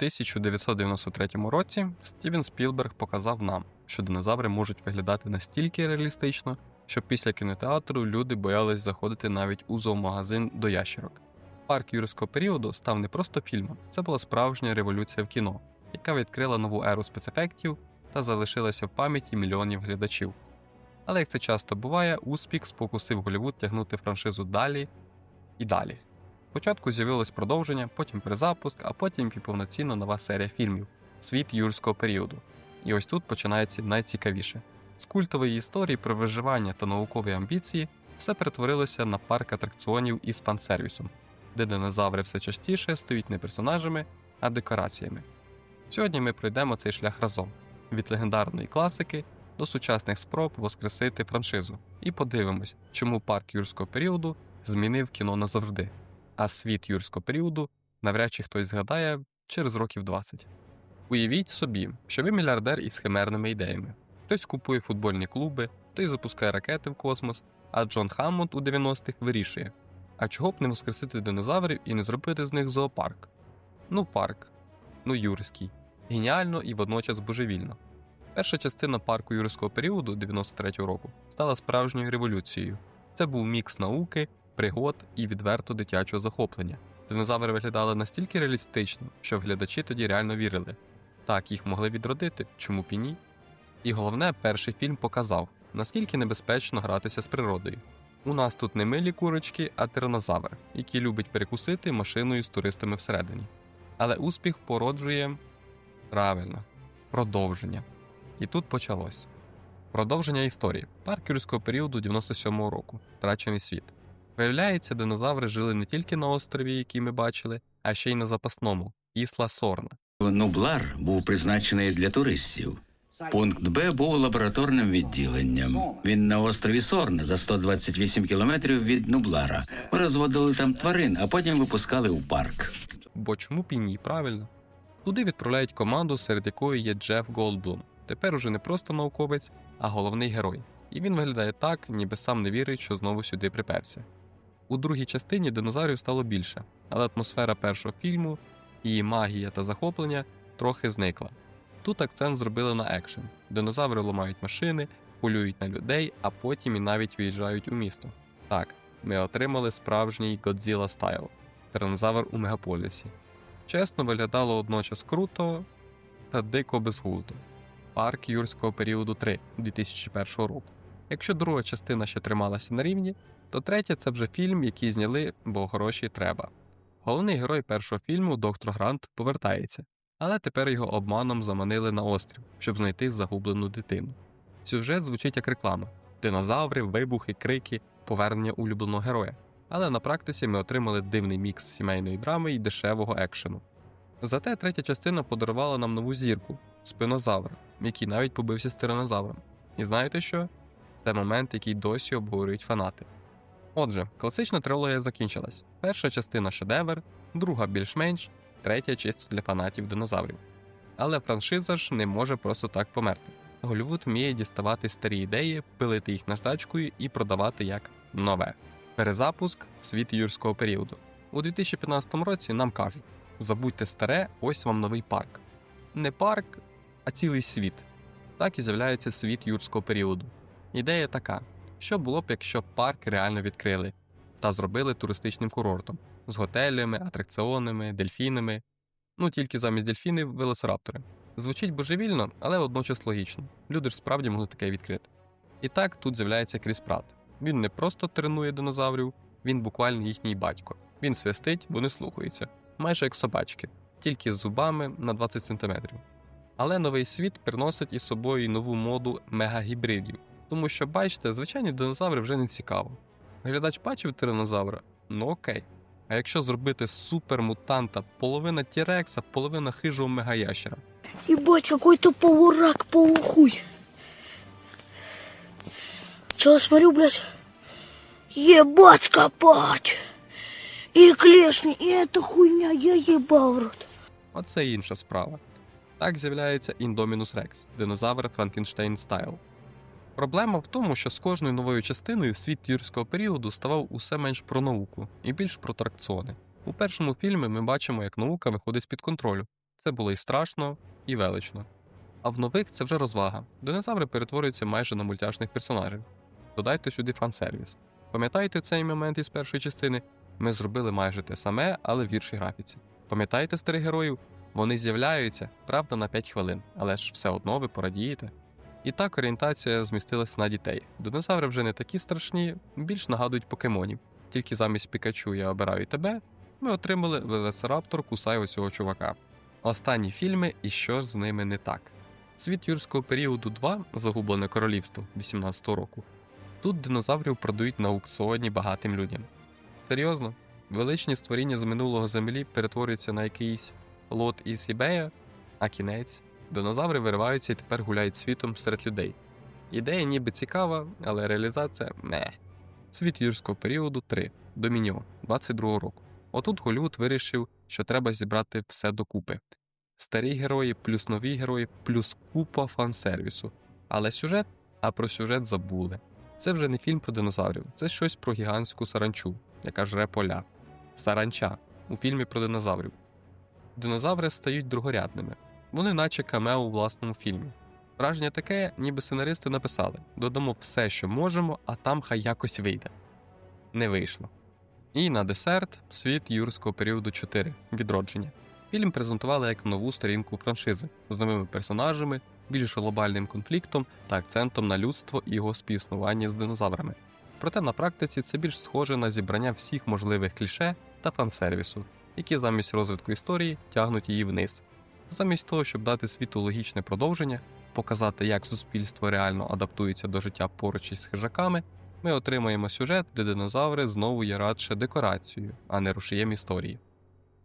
1993 році Стівен Спілберг показав нам, що динозаври можуть виглядати настільки реалістично, що після кінотеатру люди боялись заходити навіть у зоомагазин до ящерок. Парк юрського періоду став не просто фільмом, це була справжня революція в кіно, яка відкрила нову еру спецефектів та залишилася в пам'яті мільйонів глядачів. Але як це часто буває, успіх спокусив Голлівуд тягнути франшизу далі і далі. Спочатку з'явилось продовження, потім перезапуск, а потім і повноцінна нова серія фільмів Світ юрського періоду. І ось тут починається найцікавіше. З культової історії про виживання та наукові амбіції все перетворилося на парк атракціонів із фан-сервісом, де динозаври все частіше стають не персонажами, а декораціями. Сьогодні ми пройдемо цей шлях разом від легендарної класики до сучасних спроб воскресити франшизу, і подивимось, чому парк юрського періоду змінив кіно назавжди, а світ юрського періоду навряд чи хтось згадає через років 20. Уявіть собі, що ви мільярдер із химерними ідеями. Хтось купує футбольні клуби, хтось запускає ракети в космос, а Джон Хаммонд у 90-х вирішує: а чого б не воскресити динозаврів і не зробити з них зоопарк? Ну, парк, ну юрський. Геніально і водночас божевільно. Перша частина парку юрського періоду 93-го року стала справжньою революцією. Це був мікс науки, пригод і відверто дитячого захоплення. Динозаври виглядали настільки реалістично, що глядачі тоді реально вірили. Так, їх могли відродити, чому б і ні? І головне, перший фільм показав, наскільки небезпечно гратися з природою. У нас тут не милі курочки, а тиранозавр, який любить перекусити машиною з туристами всередині. Але успіх породжує правильно продовження. І тут почалось. Продовження історії. Парк юрського періоду 97-го року. Втрачений світ. Виявляється, динозаври жили не тільки на острові, який ми бачили, а ще й на запасному Ісла Сорна. Нублар був призначений для туристів. Пункт Б був лабораторним відділенням. Він на острові Сорна за 128 кілометрів від Нублара. Ми розводили там тварин, а потім випускали у парк. Бо чому б і ні, правильно? Туди відправляють команду, серед якої є Джеф Голдблум. Тепер уже не просто науковець, а головний герой. І він виглядає так, ніби сам не вірить, що знову сюди приперся. У другій частині динозаврів стало більше, але атмосфера першого фільму, її магія та захоплення трохи зникла. Тут акцент зробили на екшен. Динозаври ламають машини, полюють на людей, а потім і навіть виїжджають у місто. Так, ми отримали справжній Godzilla стайл тиранозавр у мегаполісі. Чесно, виглядало одночас круто та дико безглуздо. Парк юрського періоду 3 2001 року. Якщо друга частина ще трималася на рівні, то третя це вже фільм, який зняли, бо гроші треба. Головний герой першого фільму, доктор Грант, повертається, але тепер його обманом заманили на острів, щоб знайти загублену дитину. Сюжет звучить як реклама: динозаври, вибухи, крики, повернення улюбленого героя. Але на практиці ми отримали дивний мікс сімейної драми і дешевого екшену. Зате третя частина подарувала нам нову зірку спинозавра, який навіть побився з тиранозавром. І знаєте що? Це момент, який досі обговорюють фанати. Отже, класична трилогія закінчилась. Перша частина шедевр, друга більш-менш, третя чисто для фанатів динозаврів. Але франшиза ж не може просто так померти. Голлівуд вміє діставати старі ідеї, пилити їх наждачкою і продавати як нове. Перезапуск світ юрського періоду. У 2015 році нам кажуть: забудьте старе, ось вам новий парк. Не парк, а цілий світ. Так і з'являється світ юрського періоду. Ідея така: що було б, якщо парк реально відкрили та зробили туристичним курортом з готелями, атракціонами, дельфінами. Ну тільки замість дельфінів велосираптори. Звучить божевільно, але водночас логічно. Люди ж справді могли таке відкрити. І так тут з'являється Кріс Прат. Він не просто тренує динозаврів, він буквально їхній батько. Він свистить, вони слухаються, майже як собачки, тільки з зубами на 20 см. Але новий світ приносить із собою нову моду мегагібридів. Тому що, бачите, звичайні динозаври вже не цікаво. Глядач бачив тиранозавра? Ну окей. А якщо зробити супермутанта половина Тірекса, половина хижого мегаящера, Ебать, какой-то полурак, полухуй. Че, смотрю, блядь. Ебать копать. И клешни, и эта хуйня, я ебал в рот. Оце інша справа. Так з'являється Indominus Rex – динозавр Франкенштейн Стайл. Проблема в тому, що з кожною новою частиною світ юрського періоду ставав усе менш про науку і більш про атракціони. У першому фільмі ми бачимо, як наука виходить з-під контролю. Це було і страшно, і велично. А в нових це вже розвага. Динозаври перетворюються майже на мультяшних персонажів. Додайте сюди фан-сервіс. Пам'ятаєте цей момент із першої частини? Ми зробили майже те саме, але в гіршій графіці. Пам'ятаєте старих героїв? Вони з'являються, правда, на 5 хвилин, але ж все одно ви порадієте. І так орієнтація змістилася на дітей. Динозаври вже не такі страшні, більш нагадують покемонів. Тільки замість Пікачу я обираю тебе, ми отримали Велоцираптор кусає оцього чувака. Останні фільми і що з ними не так. Світ юрського періоду 2 Загублене королівство 18-го року. Тут динозаврів продають на аукціоні багатим людям. Серйозно, величні створіння з минулого землі перетворюються на якийсь лот із eBay, а кінець динозаври вириваються і тепер гуляють світом серед людей. Ідея ніби цікава, але реалізація не. Світ юрського періоду 3 Домініон 22 року. Отут Голлівуд вирішив, що треба зібрати все докупи. Старі герої, плюс нові герої, плюс купа фан-сервісу. Але сюжет, а про сюжет забули. Це вже не фільм про динозаврів, це щось про гігантську саранчу, яка жре поля. Саранча у фільмі про динозаврів. Динозаври стають другорядними. Вони наче камео у власному фільмі. Враження таке, ніби сценаристи написали: додамо все, що можемо, а там хай якось вийде. Не вийшло. І на десерт світ юрського періоду 4 відродження. Фільм презентували як нову сторінку франшизи з новими персонажами, більш глобальним конфліктом та акцентом на людство і його співіснування з динозаврами. Проте на практиці це більш схоже на зібрання всіх можливих кліше та фан-сервісу, які замість розвитку історії тягнуть її вниз. Замість того, щоб дати світу логічне продовження, показати, як суспільство реально адаптується до життя поруч із хижаками, ми отримаємо сюжет, де динозаври знову є радше декорацією, а не рушієм історії.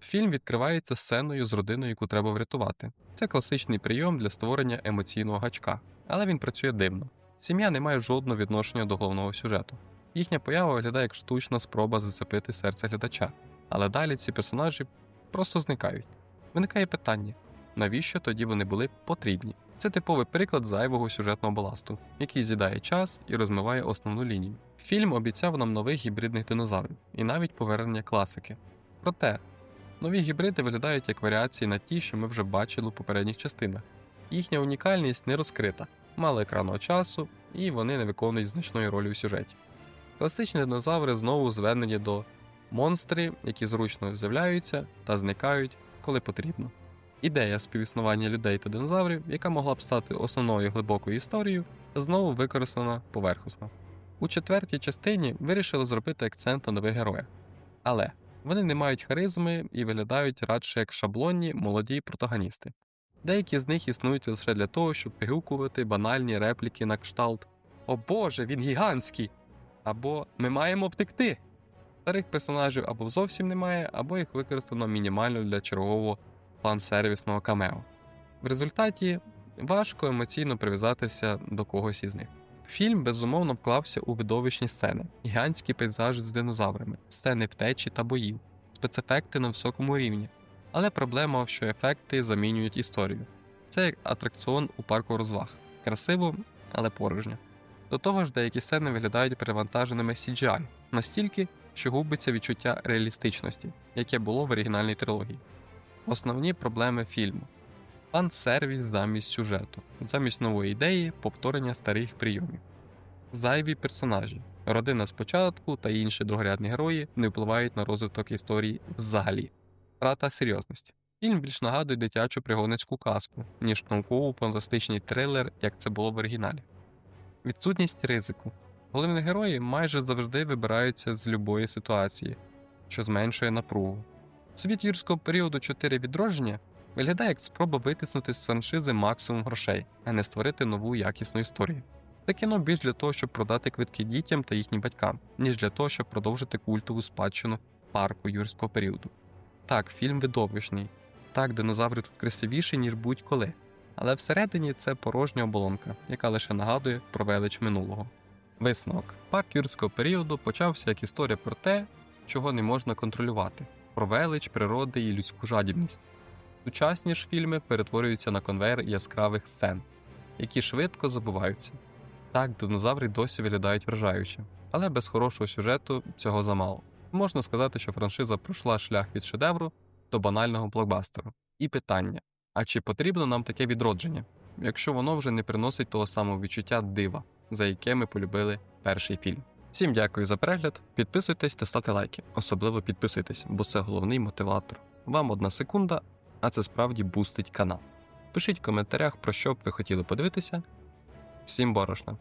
Фільм відкривається сценою з родиною, яку треба врятувати. Це класичний прийом для створення емоційного гачка, але він працює дивно. Сім'я не має жодного відношення до головного сюжету. Їхня поява виглядає як штучна спроба зацепити серце глядача, але далі ці персонажі просто зникають. Виникає питання, навіщо тоді вони були потрібні? Це типовий приклад зайвого сюжетного баласту, який з'їдає час і розмиває основну лінію. Фільм обіцяв нам нових гібридних динозаврів і навіть повернення класики. Проте, нові гібриди виглядають як варіації на ті, що ми вже бачили у попередніх частинах. Їхня унікальність не розкрита, мало екранного часу, і вони не виконують значної ролі у сюжеті. Класичні динозаври знову звернені до монстрів, які зручно з'являються та зникають, коли потрібно. Ідея співіснування людей та динозаврів, яка могла б стати основною глибокою історією, знову використана поверхосно. У четвертій частині вирішили зробити акцент на нових героях. Але вони не мають харизми і виглядають радше як шаблонні молоді протагоністи. Деякі з них існують лише для того, щоб вигукувати банальні репліки на кшталт О Боже, він гігантський! або Ми маємо втекти. Старих персонажів або зовсім немає, або їх використано мінімально для чергового фан-сервісного камео. В результаті важко емоційно прив'язатися до когось із них. Фільм безумовно вклався у видовищні сцени, гігантські пейзажі з динозаврами, сцени втечі та боїв, спецефекти на високому рівні. Але проблема, що ефекти замінюють історію. Це як атракціон у парку розваг. Красиво, але порожньо. До того ж, деякі сцени виглядають перевантаженими CGI, настільки, що губиться відчуття реалістичності, яке було в оригінальній трилогії. Основні проблеми фільму: фан-сервіс замість сюжету, замість нової ідеї повторення старих прийомів, зайві персонажі, родина спочатку та інші другорядні герої не впливають на розвиток історії взагалі. Втрата серйозності. Фільм більш нагадує дитячу пригодницьку казку, ніж науково-фантастичний трилер, як це було в оригіналі. Відсутність ризику. Головні герої майже завжди вибираються з любої ситуації, що зменшує напругу. Світ юрського періоду 4 відродження виглядає як спроба витиснути з франшизи максимум грошей, а не створити нову якісну історію. Це кіно більш для того, щоб продати квитки дітям та їхнім батькам, ніж для того, щоб продовжити культову спадщину парку юрського періоду. Так, фільм видовищний, так, динозаври тут красивіші, ніж будь-коли. Але всередині це порожня оболонка, яка лише нагадує про велич минулого. Висновок. Парк юрського періоду почався як історія про те, чого не можна контролювати, про велич, природи і людську жадібність. Сучасні ж фільми перетворюються на конвейер яскравих сцен, які швидко забуваються. Так, динозаври досі виглядають вражаюче, але без хорошого сюжету цього замало. Можна сказати, що франшиза пройшла шлях від шедевру до банального блокбастеру. І питання: а чи потрібно нам таке відродження, якщо воно вже не приносить того самого відчуття дива, за яке ми полюбили перший фільм? Всім дякую за перегляд. Підписуйтесь та ставте лайки. Особливо підписуйтесь, бо це головний мотиватор. Вам одна секунда, а це справді бустить канал. Пишіть в коментарях, про що б ви хотіли подивитися. Всім борошна!